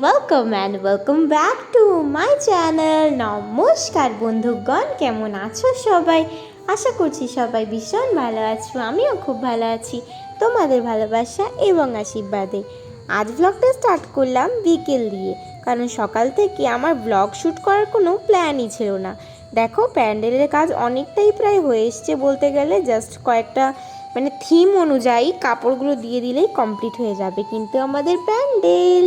Welcome and welcome back to my channel নমস্কার বন্ধুগণ, কেমন আছো সবাই? আশা করছি সবাই ভীষণ ভালো আছো, আমিও খুব ভালো আছি, তোমাদের ভালোবাসা এবং আশীর্বাদে। আজ ব্লগটা স্টার্ট করলাম বিকেল দিয়ে, কারণ সকাল থেকে আমার ব্লগ শ্যুট করার কোনো প্ল্যানই ছিল না। দেখো, প্যান্ডেলের কাজ অনেকটাই প্রায় হয়ে এসছে বলতে গেলে জাস্ট কয়েকটা মানে থিম অনুযায়ী কাপড়গুলো দিয়ে দিলেই কমপ্লিট হয়ে যাবে, কিন্তু আমাদের প্যান্ডেল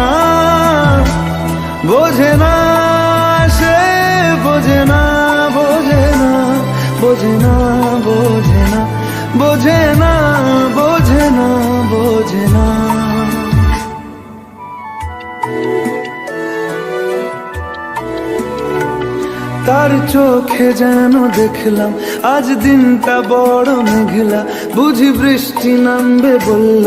না। বোঝে না সে, বোঝে না বোঝে না বোঝে না বোঝে না বোঝে না বোঝে না বোঝে না। তার চোখে যেন দেখলাম, আজ দিনটা বড় মেঘলা। বুঝি বৃষ্টি নামবে বলল,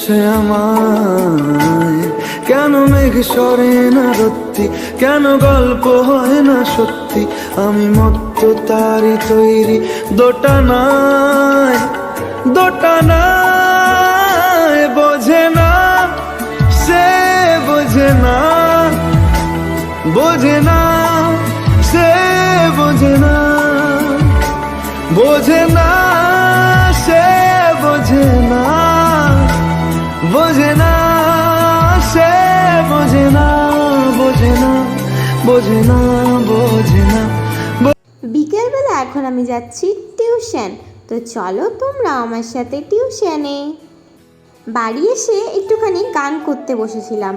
সে আমায় কেন মেঘ সরে না রত্তি? কেন গল্প হয় না সত্যি? আমি মত্ত তারি তৈরি, দোটা নাই দোটা নাই, বোঝে না, সে বোঝে না বোঝে না, সে বোঝে না বোঝে না, সে বোঝে না বোঝে না। বোঝে না বোঝে না বোঝে না বোঝে না বিকেলবেলা এখন আমি যাচ্ছি টিউশন। তো চলো তোমরা আমার সাথে টিউশনে। বাড়ি এসে একটুখানি গান করতে বসেছিলাম।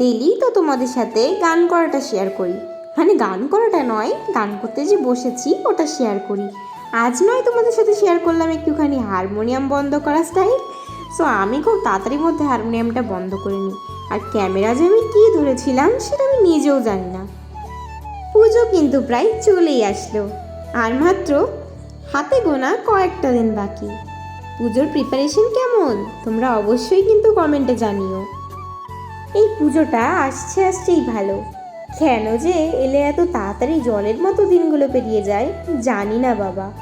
ডেলি তো তোমাদের সাথে গান করাটা শেয়ার করি। মানে গান করাটা নয়, গান করতে যে বসেছি, ওটা শেয়ার করি। আজ নয় তোমাদের সাথে শেয়ার করলাম একটুখানি হারমোনিয়াম বন্ধ করা স্টাইল সো আমি খুব তাড়াতাড়ির মধ্যে হারমোনিয়ামটা বন্ধ করে নিই। আর ক্যামেরা যে আমি কী ধরেছিলাম সেটা আমি নিজেও জানি না। পুজো কিন্তু প্রায় চলেই আসলো। আর মাত্র হাতে গোনা কয়েকটা দিন বাকি। পুজোর প্রিপারেশন কেমন? তোমরা অবশ্যই কিন্তু কমেন্টে জানিও। এই পুজোটা আসছে আসছেই ভালো। কেন যে এলে এত তাড়াতাড়ি জলের মতো দিনগুলো পেরিয়ে যায়, জানি না বাবা।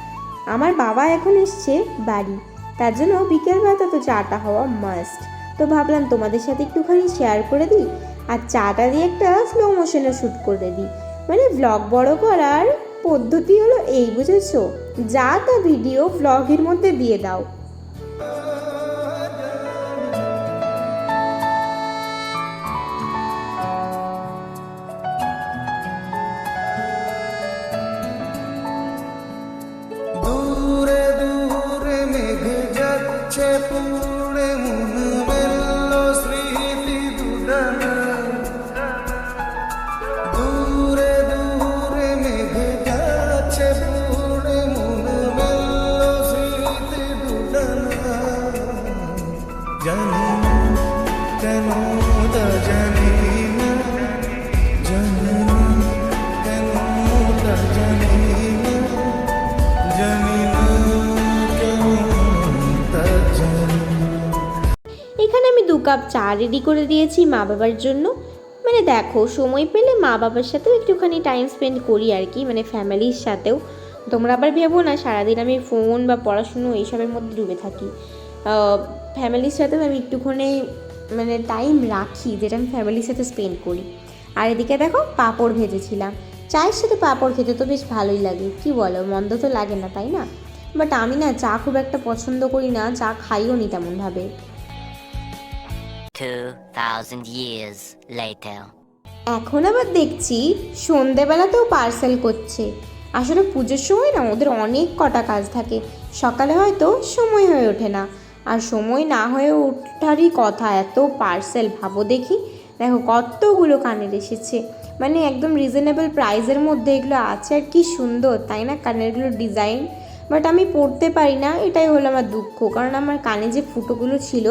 আমার বাবা এখন এসছে বাড়ি। তার জন্য বিকেলবেলা তো চাটা হওয়া মাস্ট তো ভাবলাম তোমাদের সাথে একটুখানি শেয়ার করে দিই আর চাটা দিয়ে একটা স্লো মোশনে শ্যুট করে দিই। মানে ভ্লগ বড় করার পদ্ধতি হলো এই, বুঝেছ? যা তা ভিডিও ভ্লগের মধ্যে দিয়ে দাও। মেঘ যাচ্ছে এখানে আমি দু কাপ চা রেডি করে দিয়েছি মা বাবার জন্য। মানে দেখো, সময় পেলে মা বাবার সাথেও একটুখানি টাইম স্পেন্ড করি আর কি মানে ফ্যামিলির সাথেও। তোমরা আবার ভেবো না, সারাদিন আমি ফোন বা পড়াশুনো এইসবের মধ্যে ডুবে থাকি। ফ্যামিলির সাথেও আমি একটুখানি মানে টাইম রাখি যেটা আমি ফ্যামিলির সাথে স্পেন্ড করি। আর এদিকে দেখো পাঁপড় ভেজেছিলাম। চায়ের সাথে পাঁপড় খেতে তো বেশ ভালোই লাগে কি বলো? মন্দ তো লাগে না তাই না? বাট আমি না চা খুব একটা পছন্দ করি না চা খাইও নি তেমনভাবে। 2,000 years later. এখন আবার দেখছি সন্ধেবেলাতেও পার্সেল করছে। আসলে পুজোর সময় না ওদের অনেক কটা কাজ থাকে। সকালে হয়তো সময় হয়ে ওঠে না। আর সময় না হয়ে ওঠারই কথা, এত পার্সেল ভাবো দেখি। দেখো কতগুলো কানের এসেছে। মানে একদম রিজনেবল প্রাইসের মধ্যে এগুলো আছে আর কি সুন্দর, তাই না? কানেরগুলোর ডিজাইন বাট আমি পরতে পারি না, এটাই হলো আমার দুঃখ। কারণ আমার কানে যে ফুটোগুলো ছিল,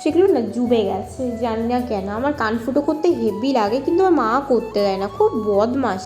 সেগুলো না জুবে গেছে, জানি না কেন। আমার কান ফুটো করতে হেভি লাগে, কিন্তু আমার মা করতে দেয় না। খুব বদমাস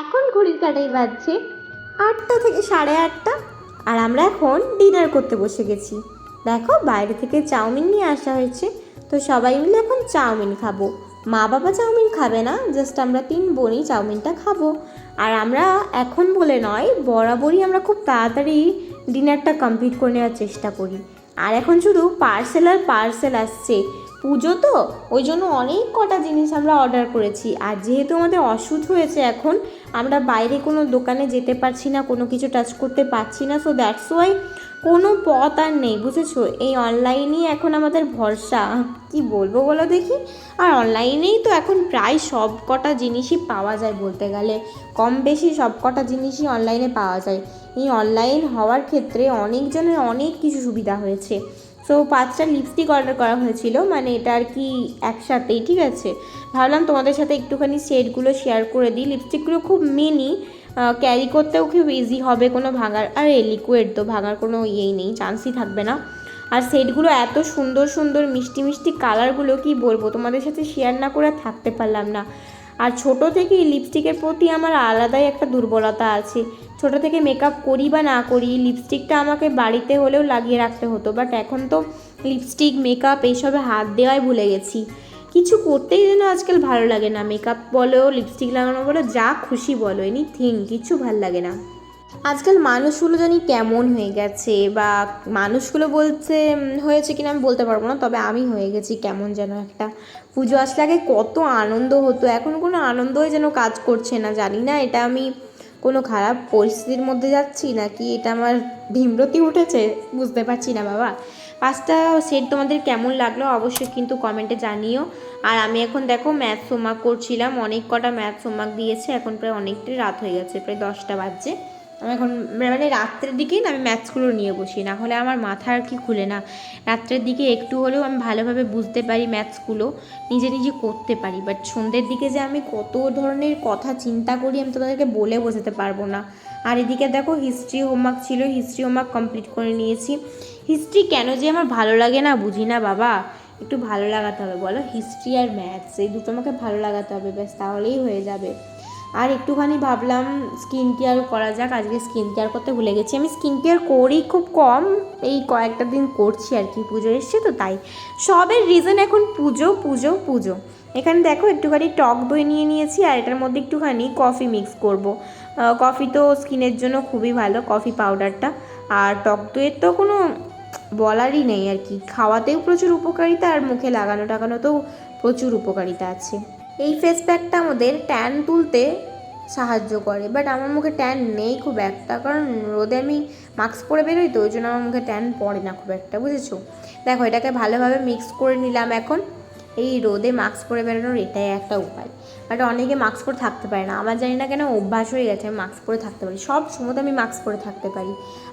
এখন ঘড়ির কাটাই বাজছে আটটা থেকে সাড়ে আটটা, আর আমরা এখন ডিনার করতে বসে গেছি। দেখো, বাইরে থেকে চাউমিন নিয়ে আসা হয়েছে। তো সবাই মিলে এখন চাউমিন খাব। মা বাবা চাউমিন খাবে না জাস্ট আমরা তিন বোনই চাউমিনটা খাব। আর আমরা এখন বলে নয়, বরাবরই আমরা খুব তাড়াতাড়ি ডিনারটা কমপ্লিট করে নেওয়ার চেষ্টা করি। আর এখন শুধু পার্সেল আর পার্সেল আসছে। পুজো তো, ওই জন্য অনেক কটা জিনিস আমরা অর্ডার করেছি। আর যেহেতু আমাদের অসুখ হয়েছে এখন, আমরা বাইরে কোনো দোকানে যেতে পারছি না, কোনো কিছু টাচ করতে পারছি না সো দ্যাটস ওয়াই কোনো পথ আর নেই, বুঝেছ? এই অনলাইনেই এখন আমাদের ভরসা, কি বলব বলো দেখি? আর অনলাইনেই তো এখন প্রায় সব কটা জিনিসই পাওয়া যায় বলতে গেলে। কম বেশি সব কটা জিনিসই অনলাইনে পাওয়া যায়। এই অনলাইন হওয়ার ক্ষেত্রে অনেকজনের অনেক কিছু সুবিধা হয়েছে। সো পাঁচটা লিপস্টিক অর্ডার করা হয়েছিল মানে এটা আর কি একসাথেই, ঠিক আছে? ভাবলাম তোমাদের সাথে একটুখানি শেডগুলো শেয়ার করে দিই। লিপস্টিকগুলো খুব মিনি ক্যারি করতেও খুব ইজি হবে কোনো ভাঙার, আর এ লিকুইড তো ভাঙার কোনো ইয়েই নেই চান্সই থাকবে না। আর সেটগুলো এত সুন্দর সুন্দর, মিষ্টি মিষ্টি কালারগুলো কি বলব? তোমাদের সাথে শেয়ার না করে থাকতে পারলাম না। আর ছোট থেকেই লিপস্টিকের প্রতি আমার আলাদাই একটা দুর্বলতা আছে। ছোট থেকে মেকআপ করি বা না করি লিপস্টিকটা আমাকে বাড়িতে হলেও লাগিয়ে রাখতে হতো বাট এখন তো লিপস্টিক মেকআপ এইসবে হাত দেওয়াই ভুলে গেছি। কিছু করতেই যেন আজকাল ভালো লাগে না মেকআপ বলো লিপস্টিক লাগানো বলো, যা খুশি বলো এনিথিং কিছু ভালো লাগে না। আজকাল মানুষগুলো জানি কেমন হয়ে গেছে, বা মানুষগুলো বলছে হয়েছে কিনা আমি বলতে পারব না, তবে আমি হয়ে গেছি কেমন যেন একটা। পুজো আসলে আগে কত আনন্দ হতো, এখন কোনো আনন্দই যেন কাজ করছে না, জানি না, এটা আমি কোনো খারাপ পরিস্থিতির মধ্যে যাচ্ছি নাকি এটা আমার ভীমরতি উঠেছে? বুঝতে পারছি না বাবা। পাঁচটা সেট তোমাদের কেমন লাগল অবশ্যই কিন্তু কমেন্টে জানিও। আর আমি এখন দেখো ম্যাথ হোমওয়ার্ক করছিলাম, অনেক কটা ম্যাথ হোমওয়ার্ক দিয়েছে, এখন প্রায় অনেকটাই রাত হয়ে গেছে, প্রায় দশটা বাজছে। আমি এখন মানে রাত্রের দিকেই না আমি ম্যাথসগুলো নিয়ে বসি, না হলে আমার মাথা আর কি খুলে না। রাত্রের দিকে একটু হলেও আমি ভালোভাবে বুঝতে পারি ম্যাথসগুলো, নিজে নিজে করতে পারি। বাট সন্ধ্যের দিকে যে আমি কত ধরনের কথা চিন্তা করি আমি তোমাদেরকে বলে বোঝাতে পারব না। আর এদিকে দেখো হিস্ট্রি হোমওয়ার্ক ছিল হিস্ট্রি হোমওয়ার্ক কমপ্লিট করে নিয়েছি। হিস্ট্রি কেন যে আমার ভালো লাগে না বুঝি না বাবা? একটু ভালো লাগাতে হবে, বলো? হিস্ট্রি আর ম্যাথস এই দুটো আমাকে ভালো লাগাতে হবে, ব্যাস তাহলেই হয়ে যাবে। আর একটুখানি ভাবলাম স্কিন কেয়ার করা যাক, আজকে স্কিন কেয়ার করতে ভুলে গেছি। আমি স্কিন কেয়ার করি খুব কম, এই কয়েকটা দিন করছি আর কি, পুজো এসছে তো তাই। সবের রিজন এখন পুজো পুজো পুজো। এখানে দেখো একটুখানি টক দই নিয়ে নিয়েছি আর এটার মধ্যে একটুখানি কফি মিক্স করব। কফি তো স্কিনের জন্য খুবই ভালো কফি পাউডারটা আর টক দইয়ের তো কোনো বলারই নেই আর কি। খাওয়াতেও প্রচুর উপকারিতা আর মুখে লাগানো টাগানোতেও প্রচুর উপকারিতা আছে। এই ফেস প্যাকটা আমাদের ট্যান তুলতে সাহায্য করে বাট আমার মুখে ট্যান নেই খুব একটা, কারণ রোদে আমি মাস্ক পরে বেরোই তো, ওই জন্য আমার মুখে ট্যান পড়ে না খুব একটা, বুঝেছ? দেখো, এটাকে ভালোভাবে মিক্স করে নিলাম এখন। এই রোদে মাস্ক পরে বেরোনোর এটাই একটা উপায়। বাট অনেকে মাস্ক পরে থাকতে পারে না। আমার জানি না কেন অভ্যাস হয়ে গেছে আমি মাস্ক পরে থাকতে পারি। সব সময় আমি মাস্ক পরে থাকতে পারি।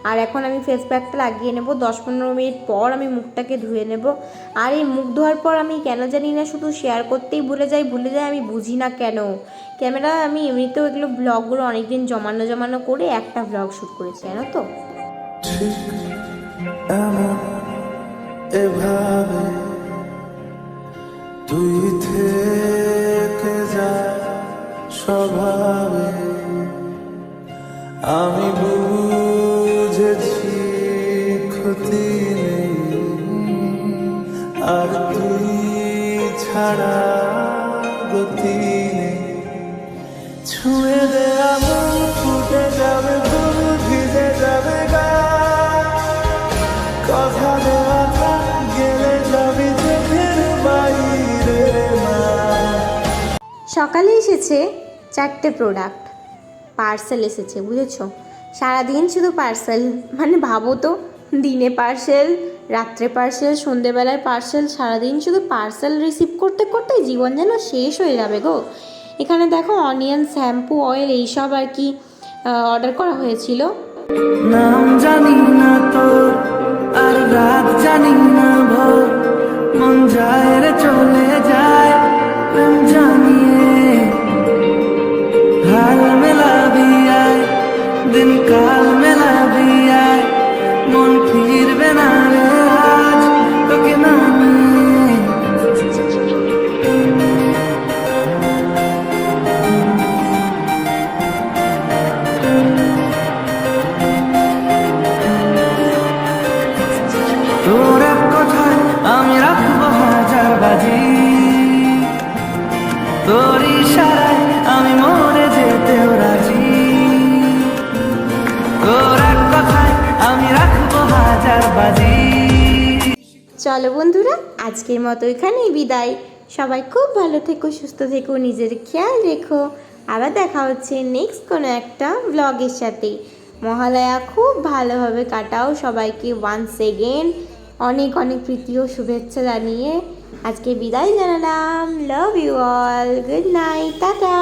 আর এখন আমি ফেস প্যাকটা লাগিয়ে নেব দশ পনেরো মিনিট পর আমি মুখটাকে ধুয়ে নেব। আর এই মুখ ধোয়ার পর আমি কেন জানি না শুধু শেয়ার করতেই ভুলে যাই ভুলে যাই আমি বুঝি না কেন। ক্যামেরা আমি এমনিতেও এগুলো ব্লগগুলো অনেকদিন জমানো জমানো করে একটা ব্লগ শ্যুট করেছি, জানো তো? এভাবে স্বভাবে আমি বুঝেছি ক্ষতি নেই। আর তুই ছাড়া গতি নেই। ছুঁয়ে দে আমন ফুটে যাবে ফুল ভিজে যাবে গা। কথা দেওয়া গেলে যাবি চোখের বাইরে সকালে এসেছে চারটে প্রোডাক্ট পার্সেল এসেছে, বুঝেছ? সারাদিন শুধু পার্সেল মানে ভাবো তো, দিনে পার্সেল রাত্রে পার্সেল সন্ধেবেলায় পার্সেল সারাদিন শুধু পার্সেল রিসিভ করতে করতে জীবন যেন শেষ হয়ে যাবে গো। এখানে দেখো অনিয়ন শ্যাম্পু অয়েল এইসব আর কি অর্ডার করা হয়েছিল। নাম জানি না তোর, আর রাত জানি না ভোর। মন যায় রে চলে যায় প্রেম জানিয়ে দিন কাল মেলাবি আয় মন ফিরবে না রে আজ তোকে না তোর এক কথায় আমি রাখব হাজার বাজি। তোর ইশারায় চলো বন্ধুরা, আজকের মতো এখানেই বিদায়। সবাই খুব ভালো থেকো, সুস্থ থেকো, নিজের খেয়াল রেখো। আবার দেখা হচ্ছে নেক্সট কোনো একটা ব্লগের সাথে। মহালয়া খুব ভালোভাবে কাটাও সবাইকে ওয়ান্স এগেন অনেক অনেক প্রীতি ও শুভেচ্ছা জানিয়ে আজকে বিদায় জানালাম। Love you all good night tata